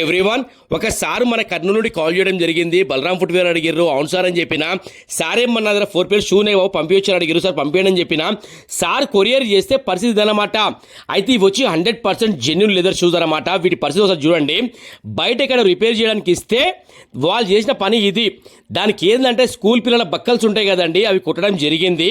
Everyone ఒకసారి మన కర్నూలు నుండి కాల్ చేయడం జరిగింది. బలరాం ఫుట్వేర్ అడిగారు అవును సార్ అని చెప్పిన. సార్ ఏమన్నా దగ్గర ఫోర్ పేర్ షూనే పంపించారు అడిగిరు సార్ పంపించండి అని చెప్పిన. సార్ కొరియర్ చేస్తే పరిస్థితి అనమాట అయితే ఇవి వచ్చి hundred percent genuine leather shoes అనమాట వీటి పరిస్థితి ఒకసారి చూడండి. బయట ఇక్కడ రిపేర్ చేయడానికి ఇస్తే వాళ్ళు చేసిన పని ఇది. దానికి ఏంటంటే స్కూల్ పిల్లల బక్కల్స్ ఉంటాయి కదండి అవి కుట్టడం జరిగింది.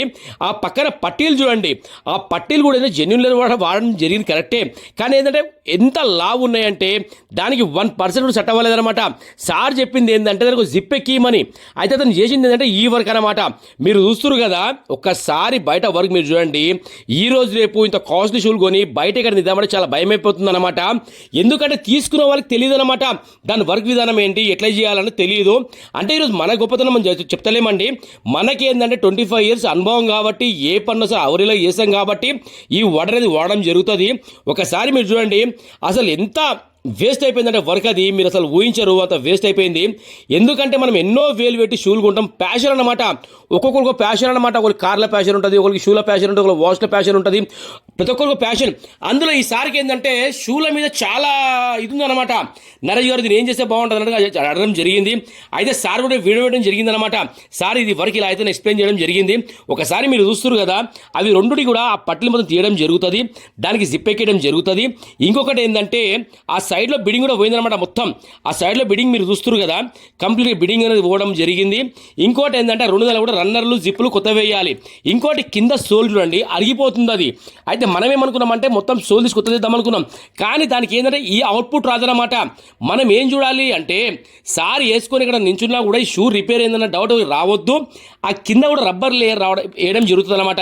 ఆ పక్కన పట్టీలు చూడండి. ఆ పట్టీలు కూడా ఏంటంటే జెన్యున్ లెదర్ వాడడం జరిగింది కరెక్టే కానీ ఏంటంటే ఎంత లావు ఉన్నాయంటే దానికి వన్ పర్సెంట్ కూడా సెట్ అవ్వలేదనమాట సార్ చెప్పింది ఏంటంటే దానికి జిప్ ఎక్కియమని. అయితే అతను చేసింది ఏంటంటే ఈ వర్క్ అనమాట మీరు చూస్తున్నారు కదా ఒక్కసారి బయట వర్క్ మీరు చూడండి. ఈ రోజు రేపు ఇంత కాస్ట్లీ షూలు కొని బయట ఇక్కడ నిద్దామంటే చాలా భయం అయిపోతుంది అనమాట ఎందుకంటే తీసుకున్న వాళ్ళకి తెలియదు అనమాట దాని వర్క్ విధానం ఏంటి ఎట్లా చేయాలని తెలియదు అంటే ఈరోజు మన గొప్పతనం మనం చెప్తలేమండి. మనకి ఏంటంటే ట్వంటీ ఫైవ్ ఇయర్స్ అనుభవం కాబట్టి ఏ పన్ను అసలు అవరిలో చేసాం కాబట్టి ఈ వడనేది వాడడం జరుగుతుంది. ఒకసారి మీరు చూడండి అసలు ఎంత వేస్ట్ అయిపోయిందంటే వర్క్ అది. మీరు అసలు ఊహించరు అంత వేస్ట్ అయిపోయింది. ఎందుకంటే మనం ఎన్నో వేలు పెట్టి షూలు కొంటాం. ప్యాషన్ అనమాట ఒక్కొక్కరికి ప్యాషన్ అనమాట ఒకరికి కార్ల ప్యాషన్ ఉంటుంది ఒకరికి షూల ప్యాషన్ ఉంటుంది ఒకరికి వాచ్ల ప్యాషన్ ఉంటుంది. ప్రతి ఒక్కరికి ప్యాషన్ అందులో ఈసారికి ఏంటంటే షూల మీద చాలా ఇది ఉందన్నమాట నరేష్ గారు దీన్ని ఏం చేస్తే బాగుంటుంది అంటే అడగడం జరిగింది. అయితే సార్ కూడా వీడియో వేయడం జరిగింది అనమాట సార్ ఇది వర్క్ ఇలా అయితే ఎక్స్ప్లెయిన్ చేయడం జరిగింది. ఒకసారి మీరు చూస్తారు కదా అవి రెండుటి కూడా ఆ పట్ల మొత్తం తీయడం జరుగుతుంది. దానికి జిప్ ఎక్కడం జరుగుతుంది. ఇంకొకటి ఏంటంటే ఆ సైడ్లో బిడింగ్ కూడా పోయిందనమాట మొత్తం. ఆ సైడ్లో బిడింగ్ మీరు చూస్తారు కదా కంప్లీట్గా బిడింగ్ అనేది పోవడం జరిగింది. ఇంకోటి ఏంటంటే రెండు నెలలు కూడా రన్నర్లు జిప్పులు కొత్త వేయాలి. ఇంకోటి కింద సోల్ చూడండి అరిగిపోతుంది అది. అయితే మనం ఏమనుకున్నామంటే మొత్తం సోల్ తీసి కొత్త చేద్దాం అనుకున్నాం కానీ దానికి ఏంటంటే ఈ అవుట్పుట్ రాదనమాట మనం ఏం చూడాలి అంటే సారి వేసుకొని ఇక్కడ నించున్నా కూడా ఈ షూ రిపేర్ అయిందన్న డౌట్ రావద్దు. ఆ కింద కూడా రబ్బర్ లేయర్ రావడం వేయడం జరుగుతుంది అనమాట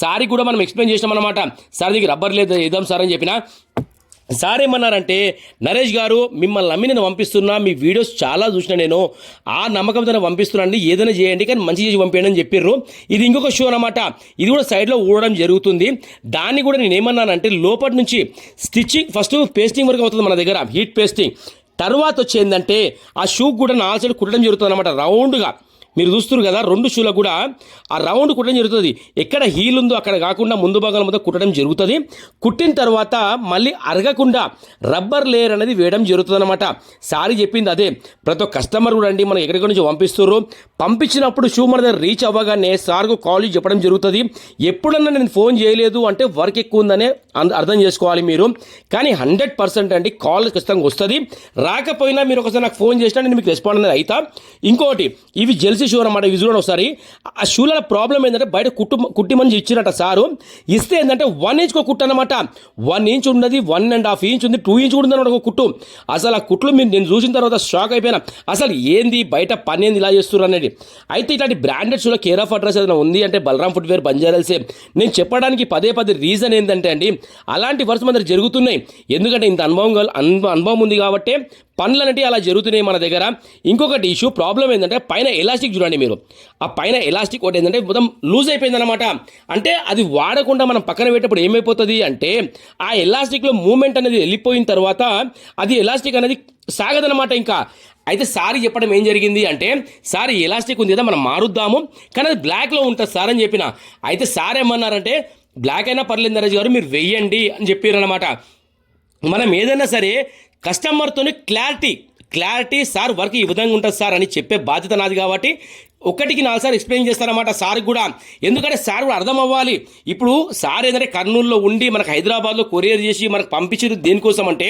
సారీ కూడా మనం ఎక్స్ప్లెయిన్ చేసినాం అనమాట సార్ దగ్గర రబ్బర్ లేదు వేద్దాం సార్ అని చెప్పిన. సార్ ఏమన్నారంటే నరేష్ గారు మిమ్మల్ని నమ్మి నేను పంపిస్తున్నా మీ వీడియోస్ చాలా చూసిన నేను. ఆ నమ్మకంతో పంపిస్తున్నాను ఏదైనా చేయండి కానీ మంచి చేసి పంపేయండి అని చెప్పారు ఇది ఇంకొక షో అనమాట ఇది కూడా సైడ్లో ఊడడం జరుగుతుంది. దాన్ని కూడా నేను ఏమన్నానంటే లోపటి నుంచి స్టిచ్చింగ్ ఫస్ట్ పేస్టింగ్ వరకు అవుతుంది మన దగ్గర హీట్ పేస్టింగ్ తర్వాత వచ్చేందంటే ఆ షూ కూడా నాలుగు సైడ్ కుట్టడం జరుగుతుంది అనమాట రౌండ్గా. మీరు చూస్తున్నారు కదా రెండు షూలకు కూడా ఆ రౌండ్ కుట్టడం జరుగుతుంది. ఎక్కడ హీల్ ఉందో అక్కడ కాకుండా ముందు భాగం మొత్తం కుట్టడం జరుగుతుంది. కుట్టిన తర్వాత మళ్ళీ అరగకుండా రబ్బర్ లేయర్ అనేది వేయడం జరుగుతుంది అనమాట సారీ చెప్పింది అదే. ప్రతి ఒక్క కస్టమర్ కూడా అండి మనం ఎక్కడికి నుంచి పంపిస్తారు పంపించినప్పుడు షూ మన దగ్గర రీచ్ అవ్వగానే సార్కు కాల్ చెప్పడం జరుగుతుంది. ఎప్పుడన్నా నేను ఫోన్ చేయలేదు అంటే వర్క్ ఎక్కువ ఉందనే అర్థం చేసుకోవాలి మీరు. కానీ హండ్రెడ్ పర్సెంట్ అండి కాల్ ఖచ్చితంగా వస్తుంది. రాకపోయినా మీరు ఒకసారి నాకు ఫోన్ చేసినా నేను మీకు రెస్పాండ్ అనేది అవుతా ఇంకోటి ఇవి జెల్స్ షూ అనమాట ఇవి చూడండి ఒకసారి. ఆ షూల ప్రాబ్లం ఏంటంటే బయట కుట్టు కుట్టి మంచి ఇచ్చినట్ట సారు. ఇస్తే ఏంటంటే వన్ ఇంచ్ ఒక కుట్టు అనమాట వన్ ఇంచ్ ఉన్నది వన్ అండ్ హాఫ్ ఇంచ్ ఉంది టూ ఇంచ్ కూడా ఉంది అనమాట ఒక కుట్టు. అసలు ఆ కుట్లు మీరు నేను చూసిన తర్వాత షాక్ అయిపోయినా. అసలు ఏంది బయట పని ఏంది ఇలా చేస్తున్నారు అనేది. అయితే ఇట్లాంటి బ్రాండెడ్ షూలో కేర్ ఆఫ్ అడ్రస్ ఏదైనా ఉంది అంటే బలరాం ఫుట్వేర్ బంజారాల్సే. నేను చెప్పడానికి పదే పదే రీజన్ ఏంటంటే అండి అలాంటి వర్షం మన జరుగుతున్నాయి. ఎందుకంటే ఇంత అనుభవం అనుభవం ఉంది కాబట్టి పనులు అనేవి అలా జరుగుతున్నాయి మన దగ్గర. ఇంకొకటి ఇష్యూ ప్రాబ్లం ఏంటంటే పైన ఎలాస్టిక్ చూడండి మీరు. ఆ పైన ఎలాస్టిక్ ఒకటి ఏంటంటే మొత్తం లూజ్ అయిపోయింది అనమాట అంటే అది వాడకుండా మనం పక్కన పెట్టేటప్పుడు ఏమైపోతుంది అంటే ఆ ఎలాస్టిక్లో మూమెంట్ అనేది వెళ్ళిపోయిన తర్వాత అది ఎలాస్టిక్ అనేది సాగదనమాట ఇంకా. అయితే సారీ చెప్పడం ఏం జరిగింది అంటే సార్ ఎలాస్టిక్ ఉంది కదా మనం మారుద్దాము. కానీ అది బ్లాక్లో ఉంటుంది సార్ అని చెప్పిన. అయితే సార్ ఏమన్నారంటే బ్లాక్ అయినా పర్లేదు నరేష్ గారు మీరు వెయ్యండి అని చెప్పారనమాట మనం ఏదైనా సరే కస్టమర్తోని క్లారిటీ క్లారిటీ సార్ వర్క్ ఈ విధంగా ఉంటుంది సార్ అని చెప్పే బాధ్యత నాది కాబట్టి ఒకటికి నాలుగు సార్లు ఎక్స్ప్లెయిన్ చేస్తారన్నమాట సార్ కూడా. ఎందుకంటే సార్ కూడా అర్థం అవ్వాలి. ఇప్పుడు సార్ ఏంటంటే కర్నూలులో ఉండి మనకు హైదరాబాద్లో కొరియర్ చేసి మనకు పంపించారు దేనికోసం అంటే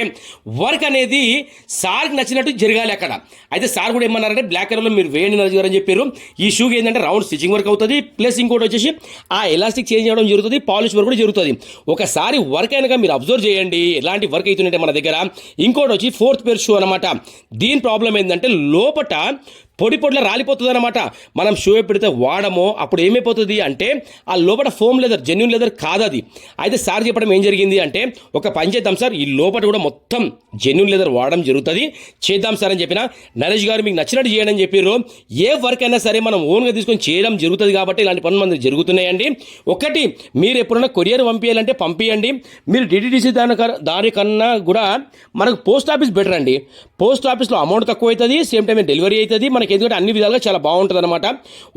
వర్క్ అనేది సార్కి నచ్చినట్టు జరగాలి అక్కడ. అయితే సార్ కూడా ఏమన్నారంటే బ్లాక్ కలర్లో మీరు వేయండి నరేష్ అని చెప్పారు. ఈ షూకి ఏంటంటే రౌండ్ స్టిచ్చింగ్ వర్క్ అవుతుంది. ప్లస్ ఇంకోటి వచ్చేసి ఆ ఎలాస్టిక్ చేంజ్ చేయడం జరుగుతుంది. పాలిష్ వర్క్ కూడా జరుగుతుంది. ఒకసారి వర్క్ అయినాక మీరు అబ్జర్వ్ చేయండి. ఎలాంటి వర్క్ అవుతుందంటే మన దగ్గర. ఇంకోటి వచ్చి ఫోర్త్ పేర్ షూ అనమాట దీని ప్రాబ్లం ఏంటంటే లోపట పొడి పొడిలో రాలిపోతుంది అనమాట మనం షూ పెడితే వాడమో అప్పుడు ఏమైపోతుంది అంటే ఆ లోపల ఫోమ్ లెదర్ జెన్యున్ లెదర్ కాదు అది అయితే సార్ చెప్పడం ఏం జరిగింది అంటే ఒక పని చేద్దాం సార్ ఈ లోపల కూడా మొత్తం జెన్యున్ లెదర్ వాడడం జరుగుతుంది. చేద్దాం సార్ అని చెప్పిన నరేష్ గారు మీకు నచ్చినట్టు చేయండి అని చెప్పారు ఏ వర్క్ అయినా సరే మనం ఓన్గా తీసుకొని చేయడం జరుగుతుంది కాబట్టి ఇలాంటి పనులు మనకు జరుగుతున్నాయండి. ఒకటి మీరు ఎప్పుడైనా కొరియర్ పంపించాలంటే పంపించండి మీరు డిటిడిసి దాని దానికన్నా కూడా మనకు పోస్ట్ ఆఫీస్ బెటర్ అండి. పోస్ట్ ఆఫీస్లో అమౌంట్ తక్కువ అవుతుంది సేమ్ టైం డెలివరీ అవుతుంది మనకి మనకి ఎందుకంటే అన్ని విధాలుగా చాలా బాగుంటుంది అనమాట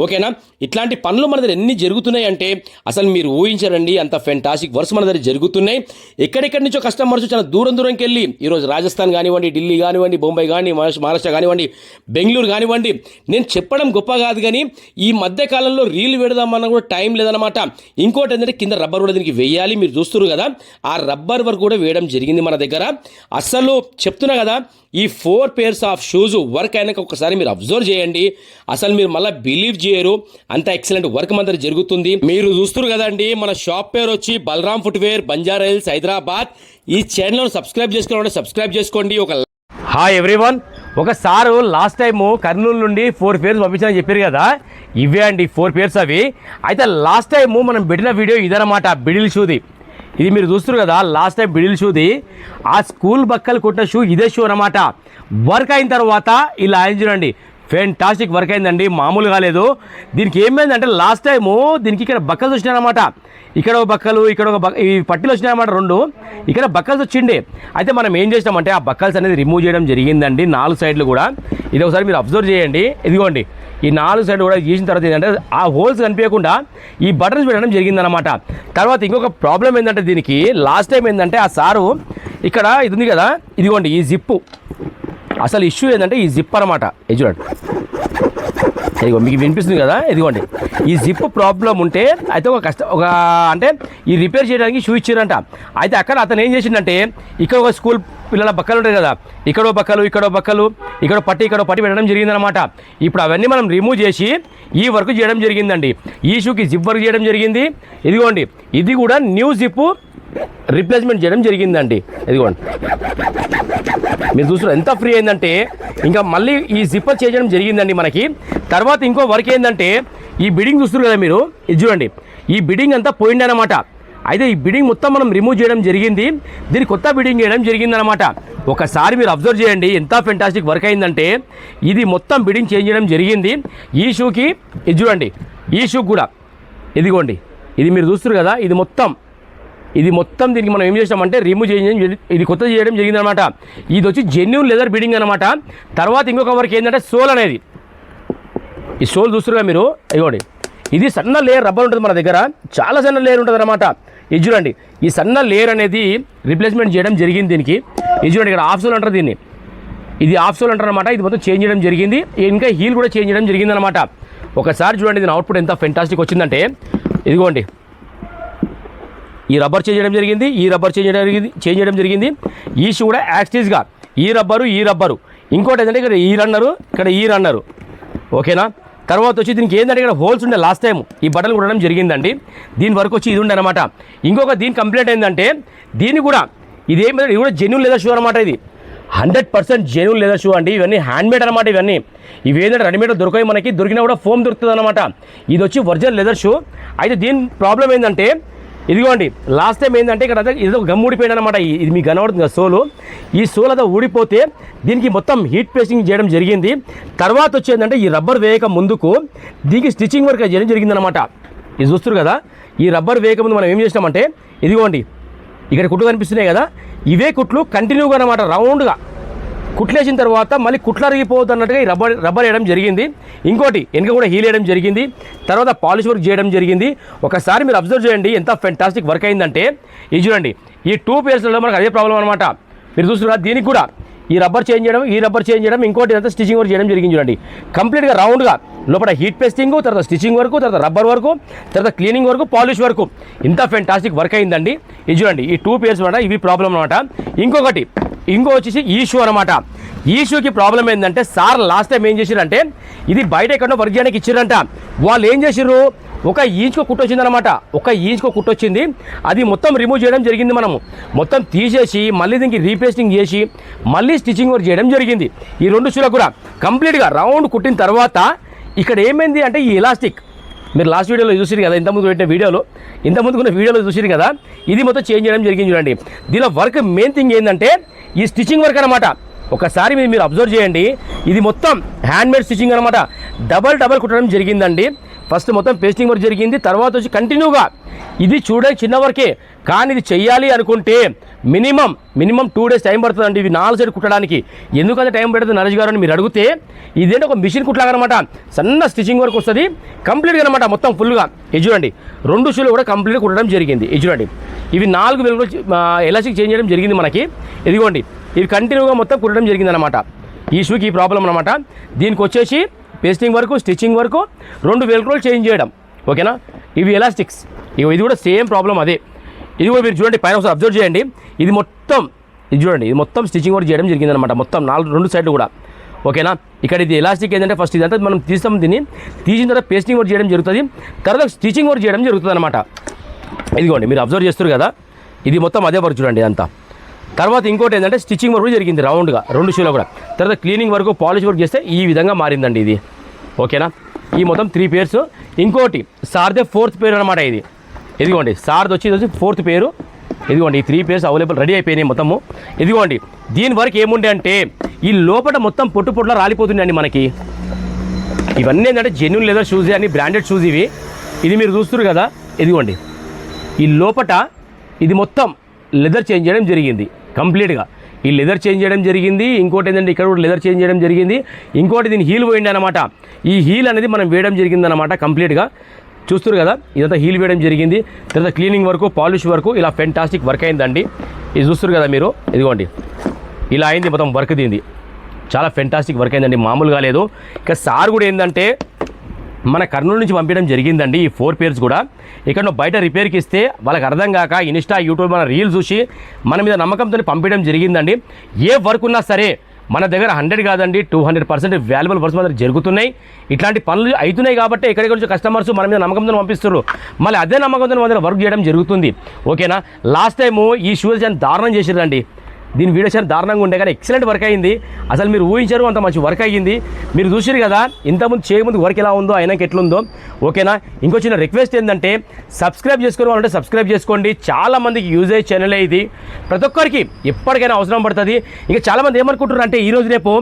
ఓకేనా? ఇట్లాంటి పనులు మన దగ్గర ఎన్ని జరుగుతున్నాయి అంటే అసలు మీరు ఊహించారండి అంత ఫెంటాసిక్ వర్క్స్ మన దగ్గర జరుగుతున్నాయి. ఎక్కడెక్కడి నుంచో కస్టమర్స్ చాలా దూరం దూరంకి వెళ్ళి ఈరోజు రాజస్థాన్ కానివ్వండి ఢిల్లీ కానివ్వండి బొంబాయి కానీ మహారాష్ట్ర కానివ్వండి బెంగళూరు కానివ్వండి నేను చెప్పడం గొప్ప కాదు కానీ ఈ మధ్య కాలంలో రీల్ పెడదామన్నా కూడా టైం లేదనమాట ఇంకోటి ఏంటంటే కింద రబ్బర్ కూడా దీనికి వేయాలి మీరు చూస్తున్నారు కదా. ఆ రబ్బర్ వర్క్ కూడా వేయడం జరిగింది మన దగ్గర. అసలు చెప్తున్నా కదా ఈ four pairs of shoes work అయినాక ఒకసారి మీరు అబ్జర్వ్ చేయండి. అసలు మీరు మళ్ళీ బిలీవ్ చేయరు. అంత ఎక్సలెంట్ వర్క్ మన జరుగుతుంది. మీరు చూస్తున్నారు కదండి మన షాప్ పేరు వచ్చి బలరామ్ ఫుట్వేర్ బంజారా హిల్స్ హైదరాబాద్. ఈ ఛానల్ సబ్స్క్రైబ్ చేసుకోవాలంటే సబ్స్క్రైబ్ చేసుకోండి. ఒక హాయ్ ఎవ్రీవన్ ఒక సారు లాస్ట్ టైము కర్నూలు నుండి ఫోర్ పేర్స్ పంపించాలని చెప్పారు కదా ఇవే అండి ఫోర్ పేర్స్ అవి. అయితే లాస్ట్ టైము మనం పెట్టిన వీడియో ఇదనమాట బిడిల్ షూది. ఇది మీరు చూస్తారు కదా లాస్ట్ టైం బిడిల్ షూది. ఆ స్కూల్ బక్కలు కొట్టిన షూ ఇదే షూ అనమాట వర్క్ అయిన తర్వాత ఇలా ఆయన చూడండి. ఫెంటాస్టిక్ వర్క్ అయిందండి. మామూలు కాలేదు దీనికి ఏమైందంటే లాస్ట్ టైము దీనికి ఇక్కడ బక్కలు వచ్చినాయన్నమాట. ఇక్కడ ఒక బక్కలు ఇక్కడ ఒక బక్క ఈ పట్టీలు వచ్చినాయన్నమాట రెండు. ఇక్కడ బక్కల్స్ వచ్చిండే. అయితే మనం ఏం చేసినామంటే ఆ బక్కల్స్ అనేది రిమూవ్ చేయడం జరిగిందండి. నాలుగు సైడ్లు కూడా. ఇది ఒకసారి మీరు అబ్జర్వ్ చేయండి. ఇదిగోండి. ఈ నాలుగు సైడ్ కూడా చేసిన తర్వాత ఏంటంటే ఆ హోల్స్ కనిపించకుండా ఈ బటన్స్ పెట్టడం జరిగిందనమాట తర్వాత ఇంకొక ప్రాబ్లం ఏంటంటే దీనికి లాస్ట్ టైం ఏంటంటే ఆ సారు ఇక్కడ ఇది ఉంది కదా. ఇదిగోండి ఈ జిప్పు అసలు ఇష్యూ ఏంటంటే ఈ జిప్ అనమాట ఇది చూడండి. ఇదిగో మీకు వినిపిస్తుంది కదా? ఇదిగోండి. ఈ జిప్ ప్రాబ్లం ఉంటే అయితే ఒక కష్ట ఒక అంటే ఈ రిపేర్ చేయడానికి షూ ఇచ్చారంట. అయితే అక్కడ అతను ఏం చేసిండంటే ఇక్కడ ఒక స్కూల్ పిల్లల బక్కలు ఉంటాయి కదా. ఇక్కడో బక్కలు ఇక్కడో బక్కలు ఇక్కడ పట్టి ఇక్కడో పట్టి పెట్టడం జరిగిందనమాట ఇప్పుడు అవన్నీ మనం రిమూవ్ చేసి ఈ వర్క్ చేయడం జరిగిందండి. ఈ షూకి జిప్ వర్క్ చేయడం జరిగింది. ఇదిగోండి. ఇది కూడా న్యూ జిప్ రిప్లేస్మెంట్ చేయడం జరిగిందండి. ఇదిగోండి. మీరు చూస్తున్నారు ఎంత ఫ్రీ అయిందంటే ఇంకా మళ్ళీ ఈ జిప్పర్ చేయడం జరిగిందండి మనకి. తర్వాత ఇంకో వర్క్ ఏంటంటే ఈ బిడింగ్ చూస్తున్నారు కదా మీరు? ఇది చూడండి. ఈ బిడింగ్ అంతా పోయిందనమాట అయితే ఈ బిడింగ్ మొత్తం మనం రిమూవ్ చేయడం జరిగింది. దీని కొత్త బిడింగ్ చేయడం జరిగిందనమాట ఒకసారి మీరు అబ్జర్వ్ చేయండి ఎంత ఫెంటాస్టిక్ వర్క్ అయిందంటే ఇది మొత్తం బిడింగ్ చేంజ్ చేయడం జరిగింది. ఈ షూకి ఇది చూడండి. ఈ షూ కూడా. ఇదిగోండి. ఇది మీరు చూస్తున్నారు కదా ఇది మొత్తం. ఇది మొత్తం దీనికి మనం ఏం చేసామంటే రిమూవ్ చేయడం ఇది కొత్త చేయడం జరిగిందనమాట ఇది వచ్చి జెన్యున్ లెదర్ బిడింగ్ అనమాట తర్వాత ఇంకొక వర్క్ ఏంటంటే సోల్ అనేది. ఈ సోల్ చూస్తున్నారు మీరు? ఇవ్వండి ఇది సన్న లేయర్ రబ్బర్ ఉంటుంది మన దగ్గర. చాలా సన్న లేయర్ ఉంటుంది అనమాట ఇది చూడండి. ఈ సన్న లేయర్ అనేది రిప్లేస్మెంట్ చేయడం జరిగింది దీనికి. ఇది చూడండి ఇక్కడ ఆఫ్ సోల్ అంటారు దీన్ని. ఇది ఆఫ్ సోల్ అంటారు అనమాట ఇది మొత్తం చేంజ్ చేయడం జరిగింది. ఇంకా హీల్ కూడా చేంజ్ చేయడం జరిగింది అనమాట ఒకసారి చూడండి దీని అవుట్పుట్ ఎంత ఫెంటాస్టిక్ వచ్చిందంటే. ఇదిగోండి. ఈ రబ్బర్ చేంజ్ చేయడం జరిగింది ఈ రబ్బర్ చేంజ్ చేయడం జరిగింది చేంజ్ చేయడం జరిగింది. ఈ షూ కూడా యాక్సిస్గా ఈ రబ్బరు ఈ రబ్బరు. ఇంకోటి ఏంటంటే ఇక్కడ ఈ రన్నరు ఇక్కడ ఈ రన్నరు. ఓకేనా? తర్వాత వచ్చి దీనికి ఏంటంటే ఇక్కడ హోల్స్ ఉండే లాస్ట్ టైం ఈ బటన్ కుట్టడం జరిగిందండి. దీని వరకు వచ్చి ఇది ఉండే అనమాట ఇంకొక దీని కంప్లైంట్ ఏంటంటే దీన్ని కూడా ఇది ఇది కూడా జెన్యున్ లెదర్ షూ అనమాట ఇది. Hundred percent genuine leather shoe అండి. ఇవన్నీ హ్యాండ్మేడ్ అనమాట ఇవన్నీ. ఇవి ఏంటంటే రెడీమేడ్ దొరకాయి మనకి దొరికినా కూడా ఫోమ్ దొరుకుతుంది అనమాట ఇది వచ్చి ఒరిజినల్ లెదర్ షూ అయితే దీని ప్రాబ్లం ఏంటంటే ఇదిగోండి లాస్ట్ టైం ఏంటంటే ఇక్కడ ఏదో గమ్ ఊడిపోయింది అనమాట ఇది మీకు కనబడుతుంది కదా సోలు ఈ సోల్ ఊడిపోతే దీనికి మొత్తం హీట్ పేస్టింగ్ చేయడం జరిగింది. తర్వాత వచ్చేందంటే ఈ రబ్బర్ వేయక ముందుకు దీనికి స్టిచ్చింగ్ వర్క్ చేయడం జరిగిందనమాట ఇది చూస్తారు కదా? ఈ రబ్బర్ వేయక ముందు మనం ఏం చేసినామంటే ఇదిగోండి ఇక్కడ కుట్లు కనిపిస్తున్నాయి కదా? ఇవే కుట్లు కంటిన్యూగా అనమాట రౌండ్గా కుట్లేసిన తర్వాత మళ్ళీ కుట్లు అరిగిపోవద్దు అన్నట్టుగా ఈ రబ్బర్ రబ్బర్ వేయడం జరిగింది. ఇంకోటి వెనక కూడా హీల్ వేయడం జరిగింది. తర్వాత పాలిష్ వర్క్ చేయడం జరిగింది. ఒకసారి మీరు అబ్జర్వ్ చేయండి ఎంత ఫెంటాస్టిక్ వర్క్ అయిందంటే ఇది చూడండి. ఈ టూ పేర్స్లలో మనకు అదే ప్రాబ్లం అనమాట మీరు చూస్తున్నారు దీనికి కూడా ఈ రబ్బర్ చేంజ్ చేయడం ఈ రబ్బర్ చేంజ్ చేయడం ఇంకోటి అంతా స్టిచింగ్ వర్క్ చేయడం జరిగింది చూడండి. కంప్లీట్గా రౌండ్గా లోపల హీట్ పేస్టింగ్ తర్వాత స్టిచింగ్ వరకు తర్వాత రబ్బర్ వరకు తర్వాత క్లీనింగ్ వరకు పాలిష్ వరకు ఇంత ఫెంటాస్టిక్ వర్క్ అయిందండి. ఇది చూడండి ఈ టూ పేర్స్ అనమాట ఇవి ప్రాబ్లం అనమాట ఇంకొకటి ఇంకో వచ్చేసి ఈ షూ అనమాట ఈ షూకి ప్రాబ్లం ఏంటంటే సార్ లాస్ట్ టైం ఏం చేసిరంటే ఇది బయట ఎక్కడో వర్క్ చేయడానికి ఇచ్చారంట వాళ్ళు ఏం చేసిర్రు? ఒక ఈంచుకో కుట్టొచ్చింది అనమాట ఒక ఈంచుకో కుట్టొచ్చింది అది మొత్తం రిమూవ్ చేయడం జరిగింది మనము. మొత్తం తీసేసి మళ్ళీ దీనికి రీపేస్టింగ్ చేసి మళ్ళీ స్టిచ్చింగ్ వర్క్ చేయడం జరిగింది. ఈ రెండు షూలకు కూడా కంప్లీట్గా రౌండ్ కుట్టిన తర్వాత ఇక్కడ ఏమైంది అంటే ఈ ఎలాస్టిక్ మీరు లాస్ట్ వీడియోలో చూసిరు కదా ఇంతకుముందు పెట్టిన వీడియోలో ఇంతకుముందు ఉన్న వీడియోలో చూసిరు కదా ఇది మొత్తం చేంజ్ చేయడం జరిగింది చూడండి. దీనిలో వర్క్ మెయిన్ థింగ్ ఏంటంటే ఈ స్టిచ్చింగ్ వర్క్ అనమాట ఒకసారి మీరు మీరు అబ్జర్వ్ చేయండి. ఇది మొత్తం హ్యాండ్మేడ్ స్టిచ్చింగ్ అనమాట డబల్ డబల్ కుట్టడం జరిగిందండి. ఫస్ట్ మొత్తం పేస్టింగ్ వర్క్ జరిగింది. తర్వాత వచ్చి కంటిన్యూగా ఇది చూడడానికి చిన్న వర్కే కానీ ఇది చెయ్యాలి అనుకుంటే minimum minimum two days time పడుతుందండి. ఇవి నాలుగు సైడ్ కుట్టడానికి. ఎందుకంటే టైం పడుతుంది నరేష్ గారు అని మీరు అడిగితే ఇదేంటి ఒక మిషన్ కుట్లాగా అనమాట సన్న స్టిచ్చింగ్ వరకు వస్తుంది. కంప్లీట్గా అనమాట మొత్తం ఫుల్గా ఇది చూడండి. రెండు షూలు కూడా కంప్లీట్గా కుట్టడం జరిగింది. ఇది చూడండి. ఇవి నాలుగు వెలుగులు ఎలాస్టిక్ చేంజ్ చేయడం జరిగింది మనకి. ఇదిగోండి. ఇవి కంటిన్యూగా మొత్తం కుట్టడం జరిగింది అనమాట ఈ షూకి ఈ ప్రాబ్లం అనమాట. దీనికి వచ్చేసి పేస్టింగ్ వరకు స్టిచ్చింగ్ వరకు రెండు వెలుగులు చేంజ్ చేయడం. ఓకేనా? ఇవి ఎలాస్టిక్స్ ఇవి ఇది కూడా సేమ్ ప్రాబ్లం అదే. ఇది కూడా మీరు చూడండి పైన ఒకసారి అబ్జర్వ్ చేయండి. ఇది మొత్తం ఇది చూడండి ఇది మొత్తం స్టిచ్చింగ్ కూడా చేయడం జరిగిందనమాట మొత్తం నాలుగు రెండు సైడ్లు కూడా. ఓకేనా? ఇక్కడ ఇది ఎలాస్టిక్ ఏంటంటే ఫస్ట్ ఇదంతా మనం తీస్తాం దీన్ని. తీసిన తర్వాత పేస్టింగ్ వర్క్ చేయడం జరుగుతుంది. తర్వాత స్టిచ్చింగ్ వర్క్ చేయడం జరుగుతుంది అనమాట ఇదిగోండి మీరు అబ్జర్వ్ చేస్తారు కదా? ఇది మొత్తం అదే వర్క్ చూడండి ఇదంతా. తర్వాత ఇంకోటి ఏంటంటే స్టిచ్చింగ్ వర్క్ కూడా జరిగింది రౌండ్గా రెండు షూలో కూడా. తర్వాత క్లీనింగ్ వరకు పాలిష్ వర్క్ చేస్తే ఈ విధంగా మారిందండి ఇది. ఓకేనా? ఈ మొత్తం త్రీ పేర్స్ ఇంకోటి సార్దే ఫోర్త్ పేర్ అనమాట ఇది. ఇదిగోండి సార్ది వచ్చి వచ్చి ఫోర్త్ పేరు. ఇదిగోండి ఈ త్రీ పేర్స్ అవైలబుల్ రెడీ అయిపోయినాయి మొత్తము. ఇదిగోండి దీని వరకు ఏముండే అంటే ఈ లోపల మొత్తం పొట్టు పొట్టులా రాలిపోతుందండి మనకి. ఇవన్నీ ఏంటంటే జెన్యున్ లెదర్ షూస్ అని బ్రాండెడ్ షూస్ ఇవి. ఇది మీరు చూస్తున్నారు కదా ఇదిగోండి. ఈ లోపట ఇది మొత్తం లెదర్ చేంజ్ చేయడం జరిగింది కంప్లీట్గా ఈ లెదర్ చేంజ్ చేయడం జరిగింది ఇంకోటి ఏంటంటే ఇక్కడ కూడా లెదర్ చేంజ్ చేయడం జరిగింది. ఇంకోటి దీని హీల్ పోయింది అనమాట ఈ హీల్ అనేది మనం వేయడం జరిగింది అనమాట కంప్లీట్గా చూస్తారు కదా? ఇదంతా హీల్ వేయడం జరిగింది. తర్వాత క్లీనింగ్ వరకు పాలిష్ వరకు ఇలా ఫెంటాస్టిక్ వర్క్ అయిందండి. ఇది చూస్తారు కదా మీరు? ఇదిగోండి. ఇలా అయింది మొత్తం వర్క్ దీంది చాలా ఫెంటాస్టిక్ వర్క్ అయిందండి. మామూలుగా లేదు. ఇక సార్ కూడా ఏంటంటే మన కర్నూలు నుంచి పంపించడం జరిగిందండి ఈ ఫోర్ పేర్స్ కూడా. ఇక్కడ బయట రిపేర్కి ఇస్తే వాళ్ళకి అర్థం కాక ఇన్స్టా యూట్యూబ్ మన రీల్స్ చూసి మన మీద నమ్మకంతో పంపించడం జరిగిందండి. ఏ వర్క్ ఉన్నా సరే మన దగ్గర హండ్రెడ్ కాదండి two hundred percent valuable works మన దగ్గర జరుగుతున్నాయి. ఇట్లాంటి పనులు అవుతున్నాయి కాబట్టి ఎక్కడికి నుంచి కస్టమర్స్ మన మీద నమ్మకంతో పంపిస్తారు మళ్ళీ అదే నమ్మకంతో మన దగ్గర వర్క్ చేయడం జరుగుతుంది. ఓకేనా? లాస్ట్ టైము ఈ షూస్ అని దారుణం చేసిరండి దీని వీడియో చాలా దారుణంగా ఉండే కానీ ఎక్సలెంట్ వర్క్ అయింది. అసలు మీరు ఊహించారు అంత మంచి వర్క్ అయ్యింది. మీరు చూసారు కదా ఇంతకుముందు చేయముందు వర్క్ ఎలా ఉందో అయినాక ఎట్లుందో. ఓకేనా ఇంకో చిన్న రిక్వెస్ట్ ఏంటంటే సబ్స్క్రైబ్ చేసుకోవాలంటే సబ్స్క్రైబ్ చేసుకోండి. చాలామందికి యూజ్ అయ్యే ఛానలే ఇది. ప్రతి ఒక్కరికి ఎప్పటికైనా అవసరం పడుతుంది. ఇంకా చాలామంది ఏమనుకుంటున్నారు అంటే ఈ రోజు రేపు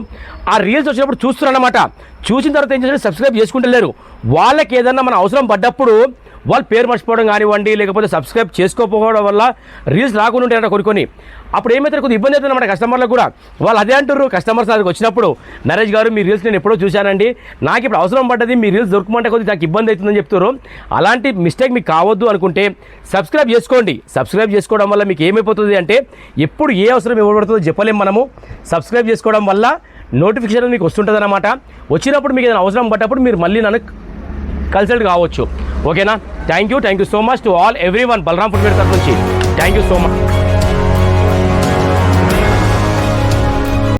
ఆ రీల్స్ వచ్చినప్పుడు చూస్తున్నారు అనమాట చూసిన తర్వాత ఏం చేస్తారు సబ్స్క్రైబ్ చేసుకుంటలేరు. వాళ్ళకి ఏదన్నా మన అవసరం పడ్డప్పుడు వాళ్ళు పేరు మర్చిపోవడం కానివ్వండి లేకపోతే సబ్స్క్రైబ్ చేసుకోకపోవడం వల్ల రీల్స్ రాకుండా ఉంటాయి కొన్ని కొన్ని. అప్పుడు ఏమైతే కొద్దిగా ఇబ్బంది అవుతుంది మన కస్టమర్లకు కూడా. వాళ్ళు అదే అంటారు కస్టమర్స్ దగ్గరికి వచ్చినప్పుడు నరేష్ గారు మీ రీల్స్ నేను ఎప్పుడో చూశానండి. నాకు ఇప్పుడు అవసరం పడ్డది మీ రీల్స్ దొరకమంటే కొద్దిగా నాకు ఇబ్బంది అవుతుందని చెప్తారు అలాంటి మిస్టేక్ మీకు కావద్దు అనుకుంటే సబ్స్క్రైబ్ చేసుకోండి. సబ్స్క్రైబ్ చేసుకోవడం వల్ల మీకు ఏమైపోతుంది అంటే ఎప్పుడు ఏ అవసరం ఇవ్వబడుతుందో చెప్పలేము మనము. సబ్స్క్రైబ్ చేసుకోవడం వల్ల నోటిఫికేషన్ మీకు వస్తుంటుంది అనమాట వచ్చినప్పుడు మీకు ఏదైనా అవసరం పడ్డప్పుడు మీరు మళ్ళీ నన్ను కన్సల్ట్ కావచ్చు. ఓకేనా? Thank you thank you so much to all everyone Balaram footwear నుంచి. Thank you so much